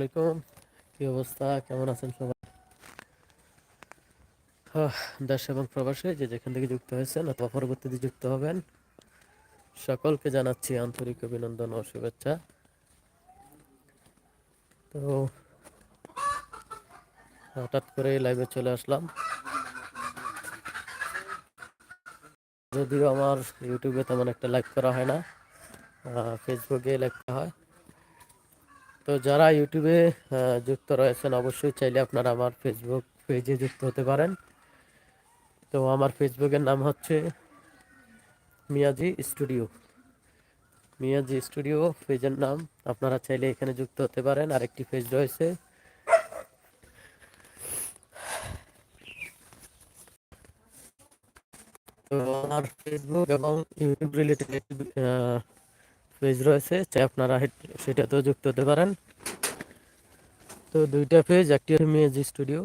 আলাইকুম। কি অবস্থা? কেমন আছেন সবাই? দেশ এবং প্রবাসে যে যেখান থেকে যুক্ত হয়েছেন অথবা পরবর্তীতে যুক্ত হবেন, সকলকে জানাচ্ছি আন্তরিক অভিনন্দন ও শুভেচ্ছা। তো, হঠাৎ করে লাইভে চলে আসলাম। যদিও আমার ইউটিউবে তেমন একটা লাইভ করা হয় না ফেসবুকে লাইভ করা হয়। তো যারা ইউটিউবে যুক্ত রয়েছেন, অবশ্যই চাইলে আপনারা আমার ফেসবুক পেজে যুক্ত হতে পারেন। তো আমার ফেসবুকের নাম হচ্ছে মিয়াজি স্টুডিও। মিয়াজি স্টুডিও পেজের নাম আপনারা চাইলে এখানে যুক্ত হতে পারেন। আরেকটি পেজ রয়েছে। তো আমার ফেসবুক এবং ইউটিউব রিলেটেড পেজ রয়েছে, চাই আপনারা হেট- সেটাতেও যুক্ত হতে পারেন। তো দুইটা পেজ একটি হচ্ছে মিয়াজি স্টুডিও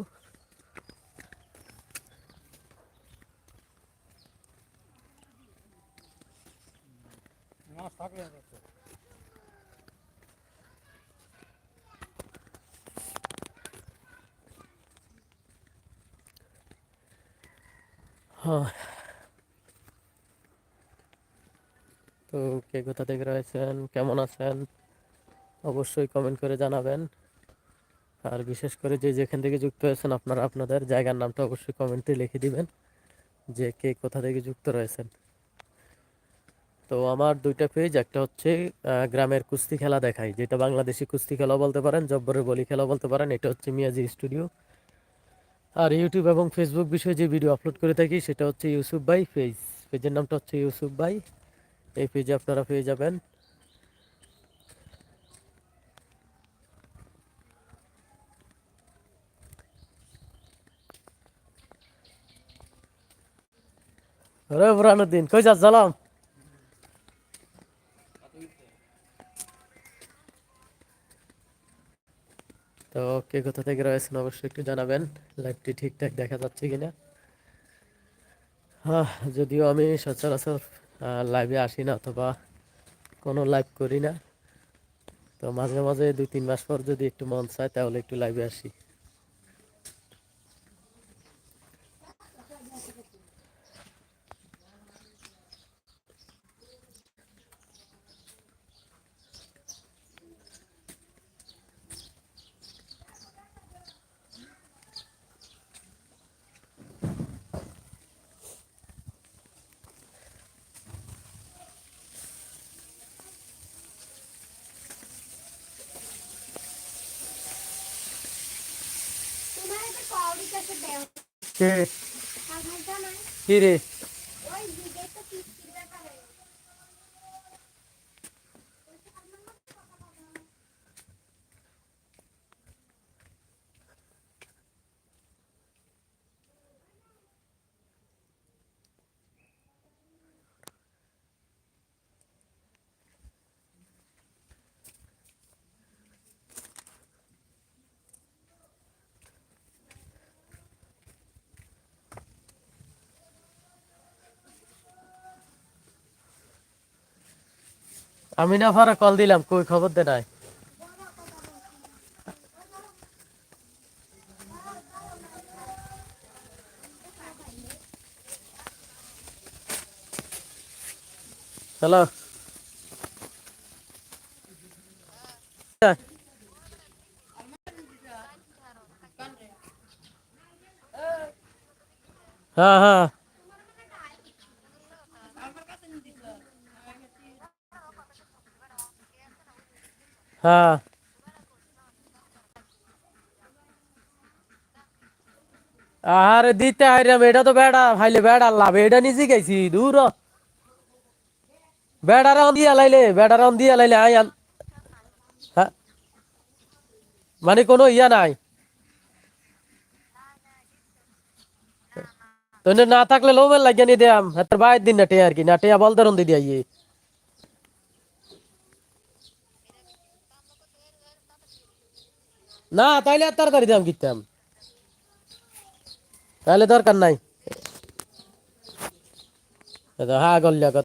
হ্যাঁ তো কে কোথা থেকে রয়েছেন, কেমন আছেন, অবশ্যই কমেন্ট করে জানাবেন। আর বিশেষ করে যে যেখান থেকে যুক্ত হয়েছেন আপনারা, আপনাদের জায়গার নামটা অবশ্যই কমেন্টে লিখে দিবেন, যে কে কোথা থেকে যুক্ত রয়েছেন। তো আমার দুইটা পেজ একটা হচ্ছে গ্রামের কুস্তি খেলা দেখাই, যেটা বাংলাদেশি কুস্তি খেলা বলতে পারেন, জব্বরের বলি খেলা বলতে পারেন, এটা হচ্ছে মিয়াজি স্টুডিও। আর ইউটিউব এবং ফেসবুক বিষয়ে যে ভিডিও আপলোড করে থাকি, সেটা হচ্ছে ইউসুফ ভাই পেজ পেজের নামটা হচ্ছে ইউসুফ ভাই। এই পেজে আপনারা পেয়ে যাবেন। আরে বুরহানুদ্দিন কই যাস জালাম তো কে কোথা থেকে রয়েছেন অবশ্যই একটু জানাবেন। লাইভটি ঠিকঠাক দেখা যাচ্ছে কিনা? হ্যাঁ যদিও আমি সচরাচর লাইভে আসি না অথবা কোনো লাইভ করি না। তো মাঝে মাঝে দুই তিন মাস পর যদি একটু মন চায় তাহলে একটু লাইভে আসি। কে? রে? আমি না ফারা কল দিলাম কই খবর দে নাই হ্যালো। হ্যাঁ হ্যাঁ। হ্যাঁ। আরে দিতে আইরাম এটা তো বেড়া, ভাইলে বেড়া লাভ, এটা নিজে গেছি দূর। হ। বেড়ারা দিয়া লাইলে বেড়ারা দিয়া লাইলে আই হ্যাঁ। মানে কোনো ইয়া নাই। তো না থাকলে লোমের লাগিয়ে নিয়ে দিয়াম হাতের বাইর দিন না টেয়া আর কি, না টেয়া বলতে রন্দি দিয়া না তাইলে আর তাড়াতাড়ি দাম কিনতাম। তাহলে দরকার নাই। হ্যাঁ গল্লা